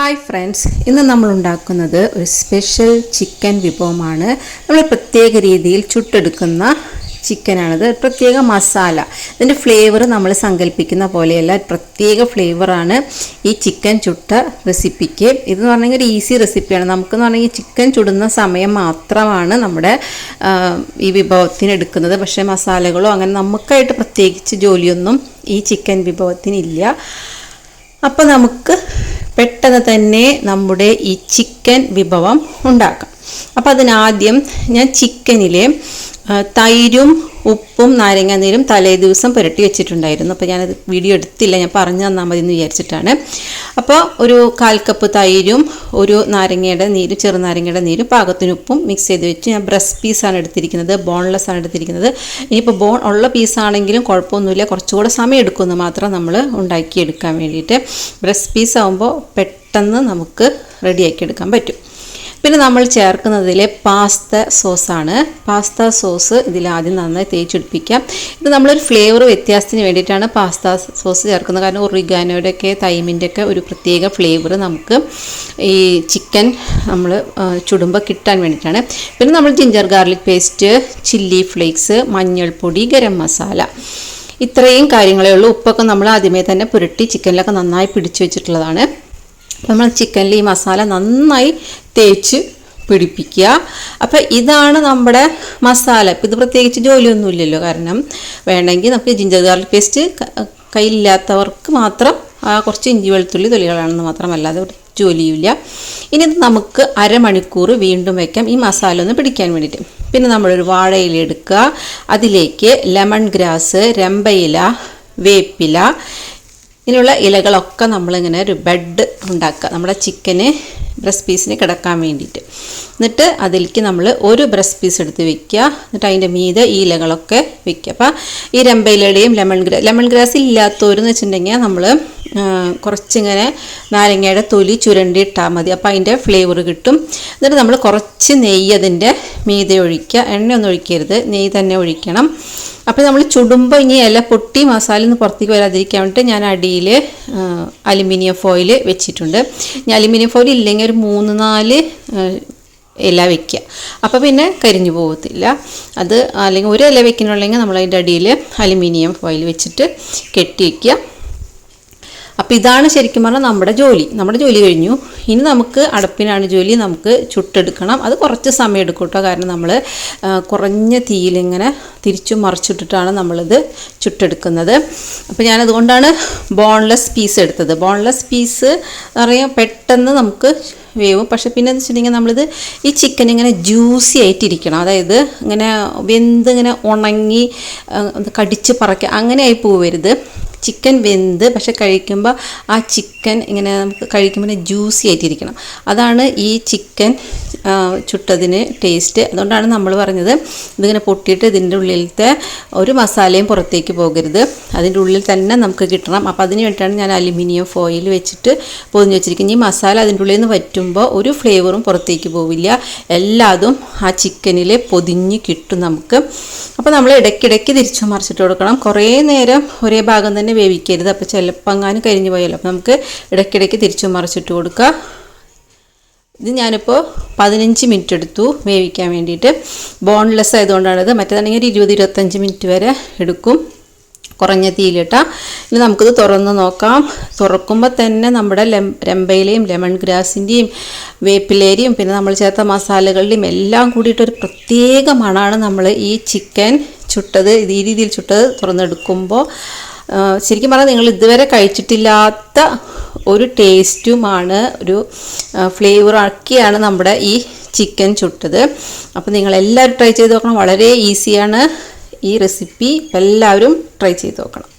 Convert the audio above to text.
Hi friends ഇന്ന് നമ്മൾ ഉണ്ടാക്കുന്നത് ഒരു സ്പെഷ്യൽ ചിക്കൻ വിഭവമാണ്. നമ്മൾ പ്രത്യേക രീതിയിൽ ചുട്ടെടുക്കുന്ന ചിക്കനാണിത് പ്രത്യേക മസാല ഇതിന്റെ ഫ്ലേവർ നമ്മൾ സങ്കല്പിക്കുന്ന പോലെയല്ല. പ്രത്യേക ഫ്ലേവറാണ് ഈ ചിക്കൻ ചുട്ട റെസിപ്പിക്ക് ഇതെന്ന് പറഞ്ഞെങ്കിൽ ഒരു ഈസി റെസിപ്പിയാണ് നമുക്കെന്ന് പറഞ്ഞാൽ ചിക്കൻ ചുടുന്ന സമയം മാത്രമാണ് നമ്മുടെ ഈ വിഭവത്തിന് എടുക്കുന്നത്. പക്ഷേ മസാലകളോ അങ്ങനെ നമുക്കായിട്ട് പ്രത്യേകിച്ച് ജോലിയൊന്നും ഈ ചിക്കൻ വിഭവത്തിനില്ല. അപ്പോൾ നമുക്ക് പെട്ടെന്ന് തന്നെ നമ്മുടെ ഈ ചിക്കൻ വിഭവം ഉണ്ടാക്കാം. അപ്പോൾ അതിനാദ്യം ഞാൻ ചിക്കനിലെ തൈരും ഉപ്പും നാരങ്ങ നീരും തലേ ദിവസം പുരട്ടി വെച്ചിട്ടുണ്ടായിരുന്നു. അപ്പോൾ ഞാനത് വീഡിയോ എടുത്തില്ല. ഞാൻ പറഞ്ഞു തന്നാൽ മതി എന്ന് വിചാരിച്ചിട്ടാണ്. അപ്പോൾ ഒരു കാൽ കപ്പ് തൈരും ഒരു നാരങ്ങയുടെ നീരും ചെറുനാരങ്ങയുടെ നീരും പാകത്തിന് ഉപ്പും മിക്സ് ചെയ്ത് വെച്ച് ഞാൻ ബ്രസ്റ്റ് പീസാണ് എടുത്തിരിക്കുന്നത്. ബോൺലെസ് ആണ് എടുത്തിരിക്കുന്നത്. ഇനിയിപ്പോൾ ബോൺ ഉള്ള പീസാണെങ്കിലും കുഴപ്പമൊന്നുമില്ല. കുറച്ചുകൂടെ സമയം എടുക്കുമെന്ന് മാത്രം നമ്മൾ ഉണ്ടാക്കിയെടുക്കാൻ വേണ്ടിയിട്ട്. ബ്രസ്റ്റ് പീസ് പെട്ടെന്ന് നമുക്ക് റെഡിയാക്കി എടുക്കാൻ പറ്റും. പിന്നെ നമ്മൾ ചേർക്കുന്നതിലെ പാസ്ത സോസാണ് പാസ്ത സോസ് ഇതിൽ ആദ്യം നന്നായി തേച്ചെടുപ്പിക്കാം. ഇത് നമ്മളൊരു ഫ്ലേവർ വ്യത്യാസത്തിന് വേണ്ടിയിട്ടാണ് പാസ്ത സോസ് ചേർക്കുന്നത്. കാരണം ഒറിഗാനോയുടെ ഒക്കെ തൈമിന്റെ ഒക്കെ ഒരു പ്രത്യേക ഫ്ലേവർ നമുക്ക് ഈ ചിക്കൻ നമ്മൾ ചുടുമ്പോൾ കിട്ടാൻ വേണ്ടിയിട്ടാണ്. പിന്നെ നമ്മൾ ginger garlic paste chilli flakes മഞ്ഞൾപ്പൊടി ഗരം മസാല. ഇത്രയും കാര്യങ്ങളേ ഉള്ളൂ. ഉപ്പൊക്കെ നമ്മൾ ആദ്യമേ തന്നെ പുരട്ടി ചിക്കനിലൊക്കെ നന്നായി പിടിച്ചു വെച്ചിട്ടുള്ളതാണ്. നമ്മൾ ചിക്കനിൽ ഈ മസാല നന്നായി തേച്ച് പിടിപ്പിക്കുക. അപ്പോൾ ഇതാണ് നമ്മുടെ മസാല. ഇത് പ്രത്യേകിച്ച് ജോലിയൊന്നുമില്ലല്ലോ. കാരണം വേണമെങ്കിൽ നമുക്ക് ജിഞ്ചർ ഗാർലിക് പേസ്റ്റ് കയ്യിലില്ലാത്തവർക്ക് മാത്രം കുറച്ച് ഇഞ്ചി വെളുത്തുള്ളി തൊലികളാണെന്ന് മാത്രമല്ലാതെ ജോലിയില്ല ഇനി ഇത് നമുക്ക് അരമണിക്കൂർ വീണ്ടും വയ്ക്കാം ഈ മസാല ഒന്ന് പിടിക്കാൻ വേണ്ടിയിട്ട്. പിന്നെ നമ്മളൊരു വാഴയില എടുക്കുക. അതിലേക്ക് ലെമൺ ഗ്രാസ് രമ്പയില വേപ്പില ഇങ്ങനെയുള്ള ഇലകളൊക്കെ നമ്മളിങ്ങനെ ഒരു ബെഡ് ഉണ്ടാക്കുക. നമ്മുടെ ചിക്കന് ബ്രസ്റ്റ് പീസിന് കിടക്കാൻ വേണ്ടിയിട്ട്. എന്നിട്ട് അതിലേക്ക് നമ്മൾ ഒരു ബ്രസ്റ്റ് പീസ് എടുത്ത് വെക്കുക. എന്നിട്ട് അതിന്റെ മീതെ ഈ ഇലകളൊക്കെ വെക്കുക. അപ്പോൾ ഈ രമ്പയിലയുടെയും ലെമൺ ഗ്രാ ലെമൺ ഗ്രാസ് ഇല്ലാത്തവരെന്ന് വെച്ചിട്ടുണ്ടെങ്കിൽ നമ്മൾ കുറച്ചിങ്ങനെ നാരങ്ങയുടെ തൊലി ചുരണ്ടിയിട്ടാൽ മതി. അപ്പോൾ അതിന്റെ ഫ്ലേവർ കിട്ടും. എന്നിട്ട് നമ്മൾ കുറച്ച് നെയ്യ് അതിന്റെ മീതെ ഒഴിക്കുക. എണ്ണയൊന്നും ഒഴിക്കരുത്. നെയ്യ് തന്നെ ഒഴിക്കണം. അപ്പോൾ നമ്മൾ ചുടുമ്പോൾ ഇനി ഇല പൊട്ടി മസാല ഒന്ന് പുറത്തേക്ക് വരാതിരിക്കാൻ വേണ്ടിയിട്ട് ഞാൻ അടിയിൽ അലുമിനിയം ഫോയിൽ വെച്ചിട്ടുണ്ട്. ഞാൻ അലുമിനിയം ഫോയിൽ ഇല്ലെങ്കിൽ ഒരു മൂന്ന് നാല് ഇല വെക്കുക. അപ്പോൾ പിന്നെ കരിഞ്ഞു പോകത്തില്ല. അത് അല്ലെങ്കിൽ ഒരു ഇല വെക്കണുള്ളെങ്കിൽ നമ്മൾ അതിന്റെ അടിയിൽ അലുമിനിയം ഫോയിൽ വെച്ചിട്ട് കെട്ടി വയ്ക്കുക അപ്പോൾ ഇതാണ് ശരിക്കും പറഞ്ഞാൽ നമ്മുടെ ജോലി. നമ്മുടെ ജോലി കഴിഞ്ഞു. ഇനി നമുക്ക് അടപ്പിനാണ് ജോലി. നമുക്ക് ചുട്ടെടുക്കണം. അത് കുറച്ച് സമയം എടുക്കും കേട്ടോ. കാരണം നമ്മൾ കുറഞ്ഞ തീയിലിങ്ങനെ തിരിച്ചു മറിച്ചിട്ടിട്ടാണ് നമ്മളിത് ചുട്ടെടുക്കുന്നത്. അപ്പോൾ ഞാനതുകൊണ്ടാണ് ബോൺലെസ് പീസ് എടുത്തത്. ബോൺലെസ് പീസ് പറയാം പെട്ടെന്ന് നമുക്ക് വേവും. പക്ഷെ പിന്നെ എന്ന് വെച്ചിട്ടുണ്ടെങ്കിൽ നമ്മളിത് ഈ ചിക്കൻ ഇങ്ങനെ ജ്യൂസി ആയിട്ടിരിക്കണം. അതായത് ഇങ്ങനെ വെന്ത് ഇങ്ങനെ ഉണങ്ങി കടിച്ച് പറക്കുക അങ്ങനെ ആയി പോവരുത്. ചിക്കൻ വെന്ത് പക്ഷെ കഴിക്കുമ്പോൾ ആ ചിക്കൻ ഇങ്ങനെ നമുക്ക് കഴിക്കുമ്പോൾ ജ്യൂസി ആയിട്ടിരിക്കണം. അതാണ് ഈ ചിക്കൻ ചുട്ടതിന് ടേസ്റ്റ് അതുകൊണ്ടാണ് നമ്മൾ പറഞ്ഞത് ഇതിങ്ങനെ പൊട്ടിയിട്ട് ഇതിന്റെ ഉള്ളിലത്തെ ഒരു മസാലയും പുറത്തേക്ക് പോകരുത്. അതിന്റെ ഉള്ളിൽ തന്നെ നമുക്ക് കിട്ടണം. അപ്പോൾ അതിന് വേണ്ടിയിട്ടാണ് ഞാൻ അലുമിനിയം ഫോയിൽ വെച്ചിട്ട് പൊതിഞ്ഞ് വെച്ചിരിക്കുന്നത്. ഈ മസാല അതിന്റെ ഉള്ളിൽ നിന്ന് വറ്റുമ്പോൾ ഒരു ഫ്ലേവറും പുറത്തേക്ക് പോവില്ല. എല്ലാതും ആ ചിക്കനിൽ പൊതിഞ്ഞ് കിട്ടും നമുക്ക്. അപ്പോൾ നമ്മൾ ഇടയ്ക്കിടയ്ക്ക് തിരിച്ചു മറിച്ചിട്ട് കൊടുക്കണം. കുറേ നേരം ഒരേ ഭാഗം തന്നെ വേവിക്കരുത്. അപ്പോൾ ചിലപ്പോൾ അങ്ങാനും കരിഞ്ഞു പോയല്ലോ അപ്പോൾ നമുക്ക് ഇടയ്ക്കിടയ്ക്ക് തിരിച്ചു മറിച്ചിട്ട് കൊടുക്കുക ഇത് ഞാനിപ്പോൾ പതിനഞ്ച് മിനിറ്റ് എടുത്തു വേവിക്കാൻ വേണ്ടിയിട്ട്. ബോൺലെസ് ആയതുകൊണ്ടാണിത് മറ്റേതാണെങ്കിൽ ഒരു ഇരുപത് ഇരുപത്തഞ്ച് മിനിറ്റ് വരെ എടുക്കും. കുറഞ്ഞ തീയിലിട്ടാ. ഇനി നമുക്കിത് തുറന്ന് നോക്കാം. തുറക്കുമ്പോൾ തന്നെ നമ്മുടെ ലെം രമ്പയിലെയും ലെമൺ ഗ്രാസിന്റെയും വേപ്പിലേരിയും പിന്നെ നമ്മൾ ചേർത്ത മസാലകളുടെയും എല്ലാം കൂടിയിട്ടൊരു പ്രത്യേക മണമാണ് നമ്മൾ ഈ ചിക്കൻ ചുട്ടത് ഈ രീതിയിൽ ചുട്ടത് തുറന്നെടുക്കുമ്പോൾ ശരിക്കും പറഞ്ഞാൽ നിങ്ങൾ ഇതുവരെ കഴിച്ചിട്ടില്ലാത്ത ഒരു ടേസ്റ്റുമാണ് ഒരു ഫ്ലേവർ ആക്കിയാണ് നമ്മുടെ ഈ ചിക്കൻ ചുട്ടത്. അപ്പോൾ നിങ്ങൾ എല്ലാവരും ട്രൈ ചെയ്ത് നോക്കണം. വളരെ ഈസിയാണ് ഈ റെസിപ്പി എല്ലാവരും ട്രൈ ചെയ്ത് നോക്കണം.